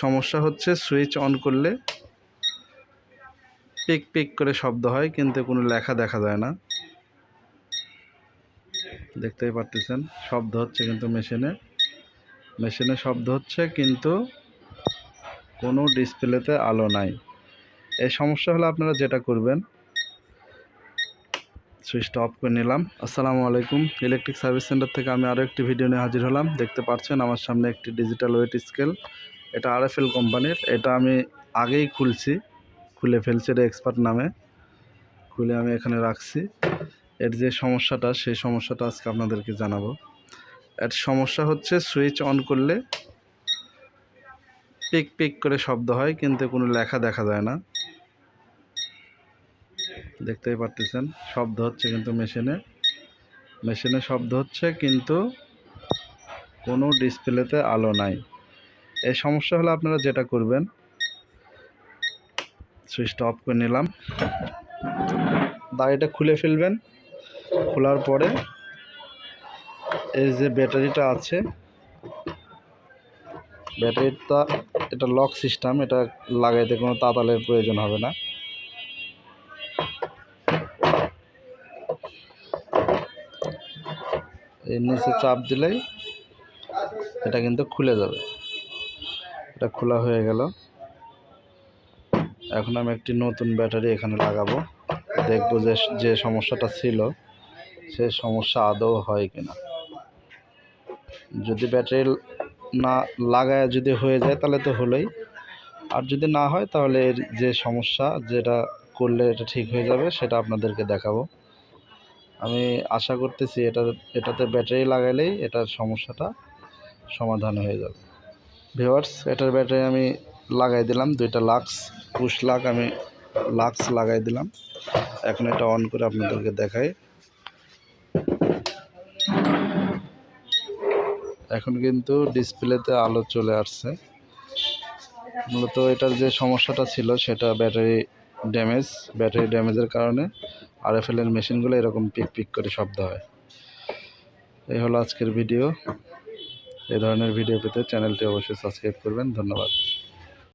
সমস্যা হচ্ছে switch on করলে পিক পিক করে শব্দ হয়, কিন্তু কোনো লেখা দেখা যায় না। দেখতেই পারতেছেন, শব্দ হচ্ছে কিন্তু মেশিনে মেশিনে শব্দ হচ্ছে, কিন্তু কোনো ডিসপ্লেতে আলো নাই। এই সমস্যা হলে আপনারা যেটা করবেন সুইচটা অফ করে নিলাম। আসসালামু আলাইকুম ইলেকট্রিক সার্ভিস সেন্টার থেকে আমি আরও একটি ভিডিও নিয়ে হাজির হলাম। দেখতে পাচ্ছেন, আমার সামনে একটি ডিজিটাল ওয়েট স্কেল এটা আর আরএফএল কোম্পানির। এটা আমি আগেই খুলছি। খুলে ফেলছি এটা এক্সপার্ট নামে। খুলে আমি এখানে রাখছি। এর যে সমস্যাটা, সেই সমস্যাটা আজকে আপনাদেরকে জানাব। এর সমস্যা হচ্ছে, সুইচ অন করলে পিক পিক করে শব্দ হয়, কিন্তু কোনো লেখা দেখা যায় না। দেখতেই পারতেছেন, শব্দ হচ্ছে কিন্তু মেশিনে। মেশিনে শব্দ হচ্ছে, কিন্তু কোনো ডিসপ্লেতে আলো নাই। এই সমস্যা হলে আপনারা যেটা করবেন, সুইচটা অফ করে নিলাম। দাড়িটা খুলে ফেলবেন। খোলার পরে এই যে ব্যাটারিটা আছে, ব্যাটারিটা, এটা লক সিস্টেম, এটা লাগাইতে কোনো তাতালের প্রয়োজন হবে না। এর নিচে চাপ দিলেই এটা কিন্তু খুলে যাবে। এটা খোলা হয়ে গেল। এখন আমি একটি নতুন ব্যাটারি এখানে লাগাবো। দেখব যে যে সমস্যাটা ছিল, সে সমস্যা আদৌ হয় কিনা। যদি ব্যাটারি না লাগায় যদি হয়ে যায়, তাহলে তো হলোই। আর যদি না হয়, তাহলে এর যে সমস্যা, যেটা করলে এটা ঠিক হয়ে যাবে, সেটা আপনাদেরকে দেখাবো। আমি আশা করতেছি এটা এটাতে ব্যাটারি লাগাইলেই এটার সমস্যাটা সমাধান হয়ে যাবে। ভিওয়ার্স এটার ব্যাটারি আমি লাগাই দিলাম, দুইটা লাক্স, পুশ লাক আমি লাক্স লাগাই দিলাম। এখন এটা অন করে আপনাদেরকে দেখাই। এখন কিন্তু ডিসপ্লেতে আলো চলে আসছে। মূলত এটার যে সমস্যাটা ছিল, সেটা ব্যাটারি ড্যামেজ, ব্যাটারি ড্যামেজের কারণে আর আরএফএল এর মেশিনগুলো এরকম পিক পিক করে শব্দ হয়। এই হলো আজকের ভিডিও। এই ধরনের ভিডিও পেতে চ্যানেলটি অবশ্যই সাবস্ক্রাইব করবেন। ধন্যবাদ।